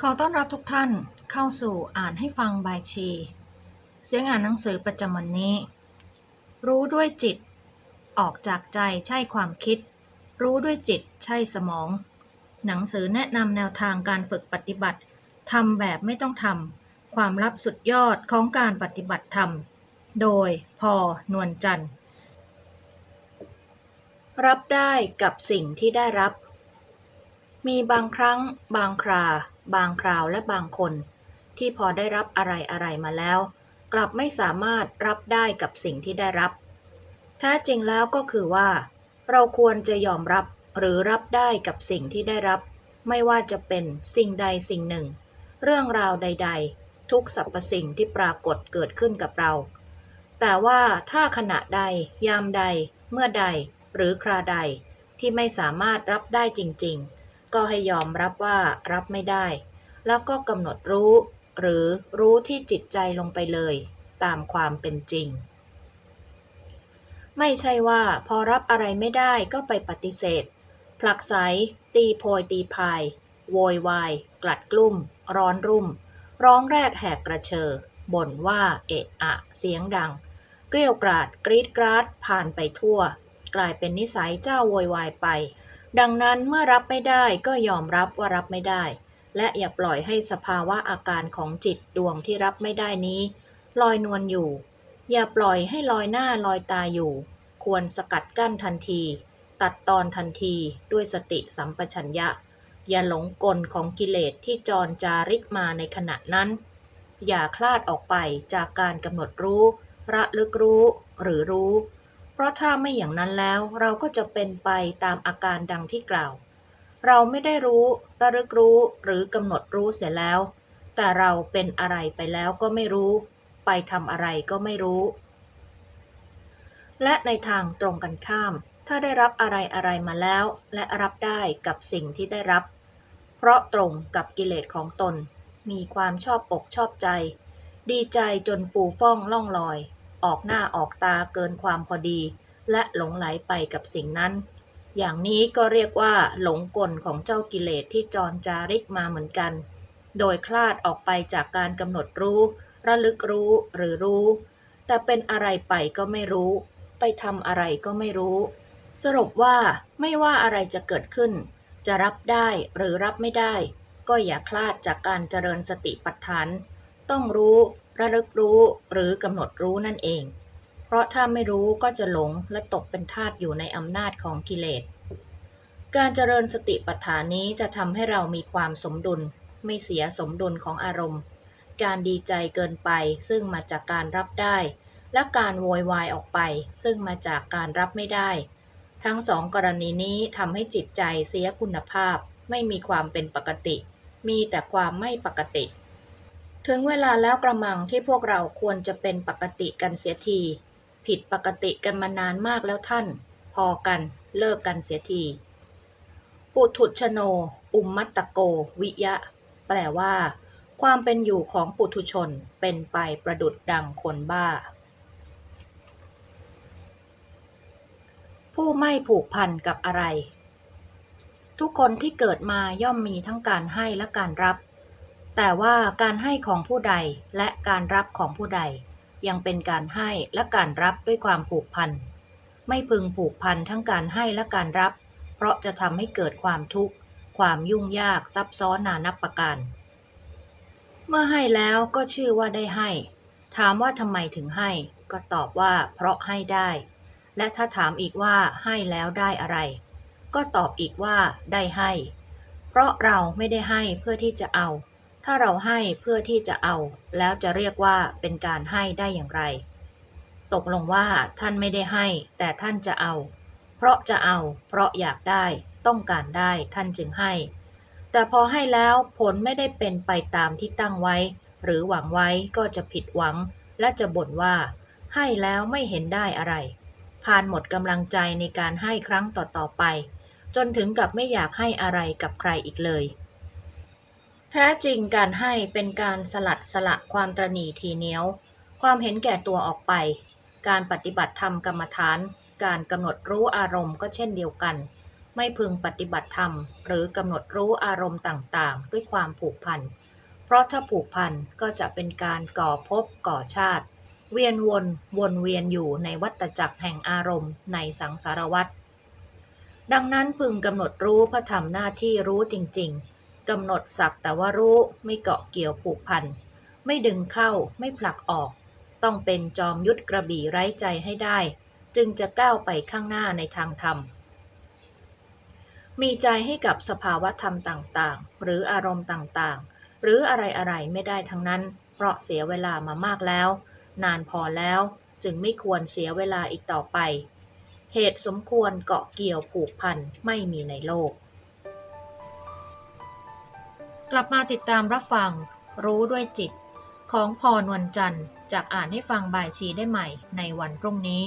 ขอต้อนรับทุกท่านเข้าสู่อ่านให้ฟังบายชี เสียงอ่านหนังสือประจำวันนี้ รู้ด้วยจิต ออกจากใจใช่ความคิด รู้ด้วยจิตใช่สมอง หนังสือแนะนำแนวทางการฝึกปฏิบัติทำแบบไม่ต้องทำความลับสุดยอดของการปฏิบัติธรรม โดยพอนวลจันทร์รับได้กับสิ่งที่ได้รับ มีบางครั้ง บางครา บางคราวและบางคน ที่พอได้รับอะไรอะไรมาแล้ว กลับไม่สามารถรับได้กับสิ่งที่ได้รับ แท้จริงแล้วก็คือว่า เราควรจะยอมรับหรือรับได้กับสิ่งที่ได้รับ ไม่ว่าจะเป็นสิ่งใดสิ่งหนึ่ง เรื่องราวใด ๆ ทุกสรรพสิ่งที่ปรากฏเกิดขึ้นกับเรา แต่ว่าถ้าขณะใด ยามใด เมื่อใด หรือคราใดที่ไม่สามารถรับได้จริง ๆ ก็ให้ยอมรับว่ารับไม่ได้ แล้วก็กำหนดรู้ หรือรู้ที่จิตใจลงไปเลย ตามความเป็นจริง ไม่ใช่ว่าพอรับอะไรไม่ได้ก็ไปปฏิเสธ ผลักไสตีโพยตีพาย โวยวาย กลัดกลุ่ม ร้อนรุ่ม ร้องแรดแหกกระเชอบ่นว่าเอะอะ เสียงดัง เกลียวกราดกรีดกราดผ่านไปทั่ว กลายเป็นนิสัยเจ้าโวยวายไป ดังนั้นเมื่อรับไม่ได้ก็ยอมรับว่ารับไม่ได้ และอย่าปล่อยให้สภาวะอาการของจิตดวงที่รับไม่ได้นี้ ลอยนวลอยู่ อย่าปล่อยให้ลอยหน้าลอยตาอยู่ ควรสกัดกั้นทันที ตัดตอนทันทีด้วยสติสัมปชัญญะ อย่าหลงกลของกิเลสที่จรจาริกมาในขณะนั้น อย่าคลาดออกไปจากการกำหนดรู้ ระลึกรู้ หรือรู้ เพราะถ้าไม่อย่างนั้นแล้วเราก็จะเป็นไปตามอาการดังที่กล่าว เราไม่ได้รู้ระลึกรู้หรือกำหนดรู้เสียแล้ว แต่เราเป็นอะไรไปแล้วก็ไม่รู้ ไปทำอะไรก็ไม่รู้ และในทางตรงกันข้าม ถ้าได้รับอะไรอะไรมาแล้ว และรับได้กับสิ่งที่ได้รับ เพราะตรงกับกิเลสของตน มีความชอบอกชอบใจ ดีใจจนฟูฟ่องล่องลอย ออกหน้าออกตาเกินความพอดี และหลงไหลไปกับสิ่งนั้น อย่างนี้ก็เรียกว่าหลงกลของเจ้ากิเลสที่จรจาริกมาเหมือนกัน โดยคลาดออกไปจากการกำหนดรู้ ระลึกรู้หรือรู้ แต่เป็นอะไรไปก็ไม่รู้ ไปทำอะไรก็ไม่รู้ สรุปว่าไม่ว่าอะไรจะเกิดขึ้น จะรับได้หรือรับไม่ได้ ก็อย่าคลาดจากการเจริญสติปัฏฐาน ต้องรู้ ระลึกรู้ หรือกำหนดรู้นั่นเอง เพราะถ้าไม่รู้ก็จะหลงและตกเป็นทาสอยู่ในอำนาจของกิเลส การเจริญสติปัฏฐานนี้จะทำให้เรามีความสมดุล ไม่เสียสมดุลของอารมณ์ การดีใจเกินไปซึ่งมาจากการรับได้ และการโวยวายออกไป ซึ่งมาจากการรับไม่ได้ ทั้งสองกรณีนี้ทำให้จิตใจเสียคุณภาพ ไม่มีความเป็นปกติ มีแต่ความไม่ปกติ ถึงเวลาแล้วกระมังที่พวกเราควรจะเป็นปกติกันเสียที ผิดปกติกันมานานมากแล้วท่าน พอกัน เลิกกันเสียที ปุถุชโน อุมมัตตโก วิยะ แปลว่า ความเป็นอยู่ของปุถุชนเป็นไปประดุดดังคนบ้า ผู้ไม่ผูกพันกับอะไร ทุกคนที่เกิดมาย่อมมีทั้งการให้และการรับ แต่ว่าการให้ของผู้ใดและการรับของผู้ใด ยังเป็นการให้และการรับด้วยความผูกพัน ไม่พึงผูกพันทั้งการให้และการรับ เพราะจะทำให้เกิดความทุกข์ ความยุ่งยากซับซ้อนนานับประการ เมื่อให้แล้วก็ชื่อว่าได้ให้ ถามว่าทำไมถึงให้ ก็ตอบว่าเพราะให้ได้ และถ้าถามอีกว่าให้แล้วได้อะไร ก็ตอบอีกว่าได้ให้ เพราะเราไม่ได้ให้เพื่อที่จะเอา ถ้าเราให้เพื่อที่จะเอา แล้วจะเรียกว่าเป็นการให้ได้อย่างไร ตกลงว่าท่านไม่ได้ให้ แต่ท่านจะเอา เพราะจะเอา เพราะอยากได้ ต้องการได้ท่านจึงให้ แต่พอให้แล้วผลไม่ได้เป็นไปตามที่ตั้งไว้ หรือหวังไว้ก็จะผิดหวัง และจะบ่นว่า ให้แล้วไม่เห็นได้อะไรพานหมดกำลังใจในการให้ครั้งต่อๆไป จนถึงกับไม่อยากให้อะไรกับใครอีกเลย แท้จริงการให้เป็นการสลัดสละความตรณีทีเหนียว ความเห็นแก่ตัวออกไป การปฏิบัติธรรมกรรมฐาน การกำหนดรู้อารมณ์ก็เช่นเดียวกัน ไม่พึงปฏิบัติธรรม หรือกำหนดรู้อารมณ์ต่างๆ ด้วยความผูกพัน เพราะถ้าผูกพันก็จะเป็นการก่อภพก่อชาติ เวียนวนวนเวียนอยู่ในวัฏจักรแห่งอารมณ์ในสังสารวัฏดังนั้นพึงกำหนดรู้เพื่อทำหน้าที่รู้จริง ๆ กำหนดสักแต่ว่ารู้ไม่เกาะเกี่ยวผูกพัน ไม่ดึงเข้าไม่ผลักออก ต้องเป็นจอมยุทธกระบี่ไร้ใจให้ได้ จึงจะก้าวไปข้างหน้าในทางธรรม มีใจให้กับสภาวะธรรมต่างๆ หรืออารมณ์ต่างๆ หรืออะไรๆไม่ได้ทั้งนั้น เพราะเสียเวลามามากแล้ว นานพอแล้วจึงไม่ควรเสียเวลาอีกต่อไป เหตุสมควรเกาะเกี่ยวผูกพันไม่มีในโลก กลับมาติดตามรับฟัง รู้ด้วยจิต ของพรวันจันทร์จากอ่านให้ฟังบ่ายชีได้ใหม่ในวันพรุ่งนี้